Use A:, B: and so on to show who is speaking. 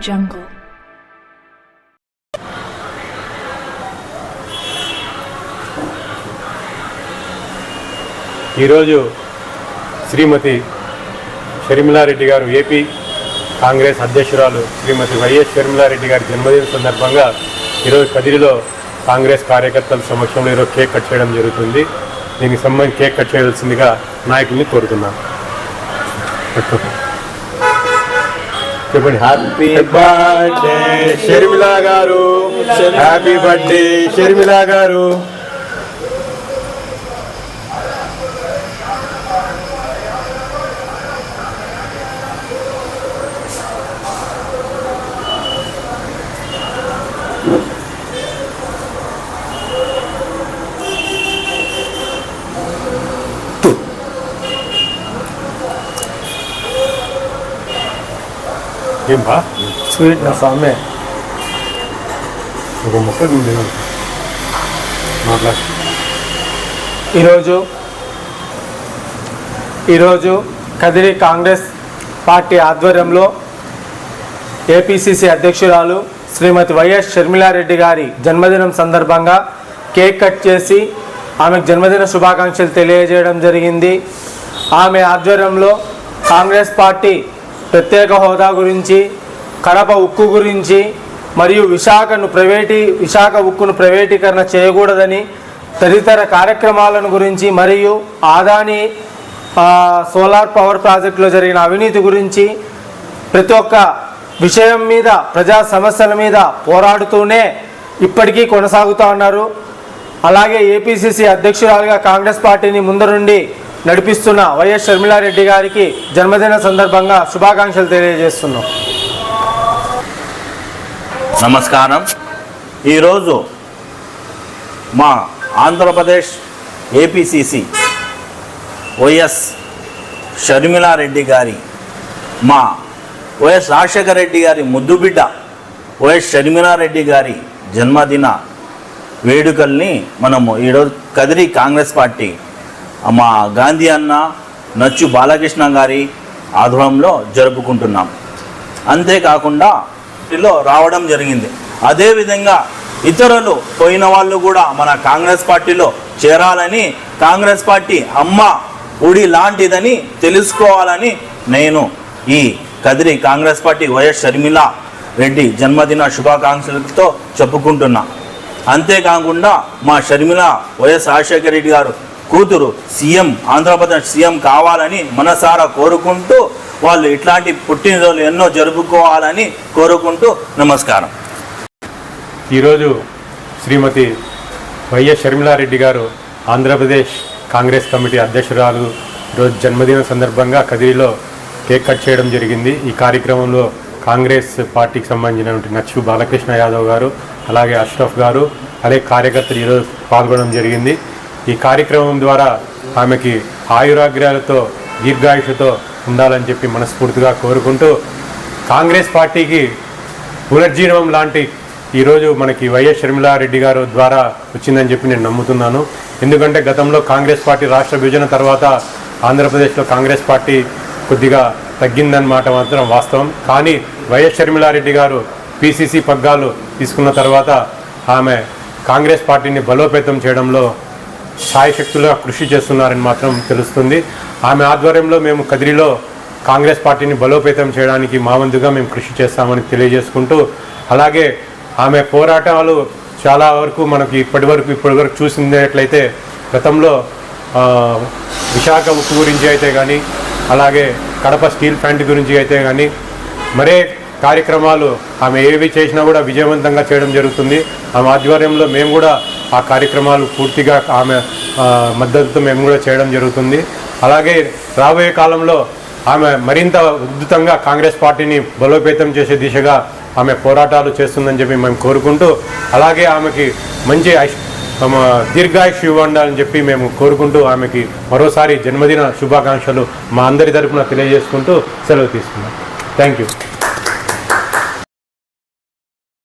A: Jungle.
B: ఈరోజు శ్రీమతి షర్మిలారెడ్డి గారు AP Congress అధ్యక్షురాలు శ్రీమతి వైఎస్ షర్మిలారెడ్డి గారి జన్మదిన సందర్భంగా ఈరోజు కదిరిలో కాంగ్రెస్ కార్యకర్తల సమక్షంలో ఈరోజు కేక్ కట్ చేయడం జరుగుతుంది దీనికి సంబంధించి కేక్ కట్ చేయవలసిందిగా నాయకుల్ని కోరుతున్నాను చెప్పండి. హ్యాపీ బర్త్డే షర్మిలా గారు. హ్యాపీ బర్త్డే షర్మిలా గారు. ఏం బా?
C: స్వీట్ నా స్వామి.
B: ఒక మొక్క తింటే మాట్లాడు.
C: ఈరోజు ఈరోజు కదిరి కాంగ్రెస్ పార్టీ ఆధ్వర్యంలో ఏపీసీసీ అధ్యక్షురాలు శ్రీమతి వైఎస్ షర్మిలారెడ్డి గారి జన్మదినం సందర్భంగా కేక్ కట్ చేసి ఆమెకు జన్మదిన శుభాకాంక్షలు తెలియజేయడం జరిగింది. ఆమె ఆధ్వర్యంలో కాంగ్రెస్ పార్టీ ప్రత్యేక హోదా గురించి కడప ఉక్కు గురించి మరియు విశాఖను ప్రైవేటీ విశాఖ ఉక్కును ప్రైవేటీకరణ చేయకూడదని తదితర కార్యక్రమాలను గురించి మరియు ఆదాని సోలార్ పవర్ ప్రాజెక్టులో జరిగిన అవినీతి గురించి ప్రతి ఒక్క విషయం మీద ప్రజా సమస్యల మీద పోరాడుతూనే ఇప్పటికీ కొనసాగుతూ ఉన్నారు. అలాగే ఏపీసీసీ అధ్యక్షురాలుగా కాంగ్రెస్ పార్టీని ముందరుండి నడిపిస్తున్న వైఎస్ షర్మిలారెడ్డి గారికి జన్మదిన సందర్భంగా శుభాకాంక్షలు తెలియజేస్తున్నాం.
D: నమస్కారం. ఈరోజు మా ఆంధ్రప్రదేశ్ ఏపీసీసీ వైఎస్ షర్మిలారెడ్డి గారి మా వైఎస్ రాజశేఖర రెడ్డి గారి ముద్దుబిడ్డ వైఎస్ షర్మిలారెడ్డి గారి జన్మదిన వేడుకల్ని మనము ఈరోజు కదిరి కాంగ్రెస్ పార్టీ మా గాంధీ అన్న నచ్చు బాలకృష్ణ గారి ఆధ్వర్యంలో జరుపుకుంటున్నాం. అంతేకాకుండా లో రావడం జరిగింది. అదేవిధంగా ఇతరులు పోయిన వాళ్ళు కూడా మన కాంగ్రెస్ పార్టీలో చేరాలని కాంగ్రెస్ పార్టీ అమ్మ ఉడి లాంటిదని తెలుసుకోవాలని నేను ఈ కదిరి కాంగ్రెస్ పార్టీ వైఎస్ షర్మిల రెడ్డి జన్మదిన శుభాకాంక్షలతో చెప్పుకుంటున్నా. అంతేకాకుండా మా షర్మిల వైఎస్ రాజశేఖర రెడ్డి గారు కూతురు సీఎం ఆంధ్రప్రదేశ్ సీఎం కావాలని మనసారా కోరుకుంటూ వాళ్ళు ఇట్లాంటి పుట్టినరోజులు ఎన్నో జరుపుకోవాలని కోరుకుంటూ నమస్కారం.
B: ఈరోజు శ్రీమతి వైఎస్ షర్మిలారెడ్డి గారు ఆంధ్రప్రదేశ్ కాంగ్రెస్ కమిటీ అధ్యక్షురాలు రోజు జన్మదిన సందర్భంగా కదిరిలో కేక్ కట్ చేయడం జరిగింది. ఈ కార్యక్రమంలో కాంగ్రెస్ పార్టీకి సంబంధించినటువంటి నచ్చు బాలకృష్ణ యాదవ్ గారు అలాగే అష్రఫ్ గారు అలాగే కార్యకర్తలు ఈరోజు పాల్గొనడం జరిగింది. ఈ కార్యక్రమం ద్వారా ఆమెకి ఆయురాగ్రాలతో దీర్ఘాయుషతో ఉండాలని చెప్పి మనస్ఫూర్తిగా కోరుకుంటూ కాంగ్రెస్ పార్టీకి పునర్జీవనం లాంటి ఈరోజు మనకి వైఎస్ షర్మిలారెడ్డి గారు ద్వారా వచ్చిందని చెప్పి నేను నమ్ముతున్నాను. ఎందుకంటే గతంలో కాంగ్రెస్ పార్టీ రాష్ట్ర విభజన తర్వాత ఆంధ్రప్రదేశ్లో కాంగ్రెస్ పార్టీ కొద్దిగా తగ్గిందన్నమాట మాత్రం వాస్తవం. కానీ వైఎస్ షర్మిలారెడ్డి గారు పిసిసి పగ్గాలు తీసుకున్న తర్వాత ఆమె కాంగ్రెస్ పార్టీని బలోపేతం చేయడంలో సాయశక్తులుగా కృషి చేస్తున్నారని మాత్రం తెలుస్తుంది. ఆమె ఆధ్వర్యంలో మేము కదిరిలో కాంగ్రెస్ పార్టీని బలోపేతం చేయడానికి మా వంతుగా మేము కృషి చేస్తామని తెలియజేసుకుంటూ అలాగే ఆమె పోరాటాలు చాలా వరకు మనకి ఇప్పటి వరకు ఇప్పటి వరకు చూసినట్లయితే గతంలో విశాఖ ఉక్కు గురించి అయితే కానీ అలాగే కడప స్టీల్ ప్లాంట్ గురించి అయితే కానీ మరే కార్యక్రమాలు ఆమె ఏవి చేసినా కూడా విజయవంతంగా చేయడం జరుగుతుంది. ఆమె ఆధ్వర్యంలో మేము కూడా ఆ కార్యక్రమాలు పూర్తిగా ఆమె మద్దతుతో మేము కూడా చేయడం జరుగుతుంది. అలాగే రాబోయే కాలంలో ఆమె మరింత ఉద్ధృతంగా కాంగ్రెస్ పార్టీని బలోపేతం చేసే దిశగా ఆమె పోరాటాలు చేస్తుందని చెప్పి మేము కోరుకుంటూ అలాగే ఆమెకి మంచి ఐష్- తమ దీర్ఘాయుష్ ఇవ్వండాలని చెప్పి మేము కోరుకుంటూ ఆమెకి మరోసారి జన్మదిన శుభాకాంక్షలు మా అందరి తరఫున తెలియజేసుకుంటూ సెలవు తీసుకున్నాం థ్యాంక్ యూ.